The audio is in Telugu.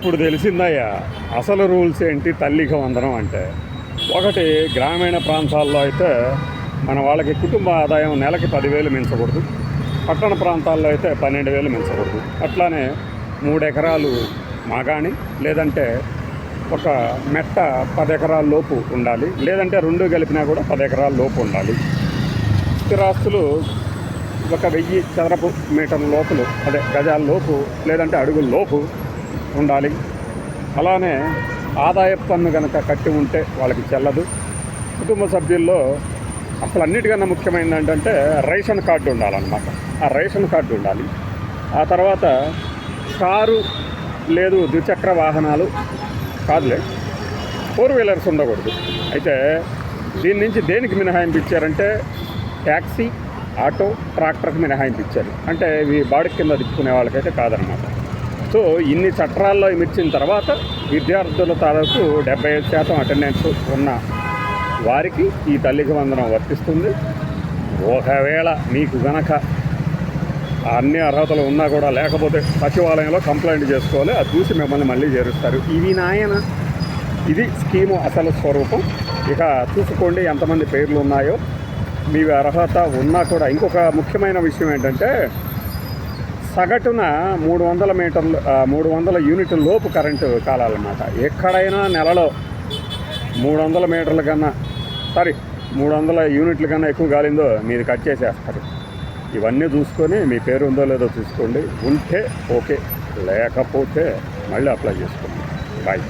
ఇప్పుడు తెలిసిందయ్యా అసలు రూల్స్ ఏంటి? తల్లికి వందనం అంటే. ఒకటి గ్రామీణ ప్రాంతాల్లో అయితే మన వాళ్ళకి కుటుంబ ఆదాయం నెలకి పదివేలు మించకూడదు. పట్టణ ప్రాంతాల్లో అయితే పన్నెండు వేలు మించకూడదు. అట్లానే మూడు ఎకరాలు మాగాణి లేదంటే ఒక మెట్ట పది ఎకరాల లోపు ఉండాలి. లేదంటే రెండు కలిపినా కూడా పది ఎకరాల లోపు ఉండాలి. స్థిరాస్తులు ఒక వెయ్యి చదరపు మీటర్ల లోపల అదే గజాల లోపు లేదంటే అడుగుల లోపు ఉండాలి. అలానే ఆదాయ పన్ను కనుక కట్టి ఉంటే వాళ్ళకి చెల్లదు. కుటుంబ సభ్యుల్లో అసలు అన్నిటికన్నా ముఖ్యమైనది ఏంటంటే రేషన్ కార్డు ఉండాలన్నమాట. ఆ రేషన్ కార్డు ఉండాలి. ఆ తర్వాత కారు లేదు ద్విచక్ర వాహనాలు కాదులే. ఫోర్ వీలర్స్ ఉండకూడదు. అయితే దీని నుంచి దేనికి మినహాయింపు ఇచ్చారంటే ట్యాక్సీ ఆటో ట్రాక్టర్కి మినహాయింపు ఇచ్చారు అంటే ఇవి బాడీ కింద తిప్పుకునే వాళ్ళకైతే కాదనమాట సో ఇన్ని చట్టాల్లో ఇవి తర్వాత విద్యార్థుల తాలూకు డెబ్బై ఐదు శాతం అటెండెన్స్ ఉన్న వారికి ఈ తల్లికి వందనం వర్తిస్తుంది. ఒకవేళ మీకు గనక అన్ని అర్హతలు ఉన్నా కూడా లేకపోతే సచివాలయంలో కంప్లైంట్ చేసుకోవాలి అది చూసి మిమ్మల్ని మళ్ళీ చేరుస్తారు. ఇవి నాయన ఇది స్కీము అసలు స్వరూపం. ఇక చూసుకోండి ఎంతమంది పేర్లు ఉన్నాయో. మీ అర్హత ఉన్నా కూడా ఇంకొక ముఖ్యమైన విషయం ఏంటంటే సగటున మూడు వందల మీటర్లు మూడు వందల యూనిట్ల లోపు కరెంటు కాలాలన్నమాట. ఎక్కడైనా నెలలో మూడు వందల మీటర్ల కన్నా సారీ మూడు వందల యూనిట్ల కన్నా ఎక్కువ కాలిందో మీది కట్ చేసేస్తారు. ఇవన్నీ చూసుకొని మీ పేరు ఉందో లేదో చూసుకోండి. ఉంటే ఓకే లేకపోతే మళ్ళీ అప్లై చేసుకోండి. బాయ్.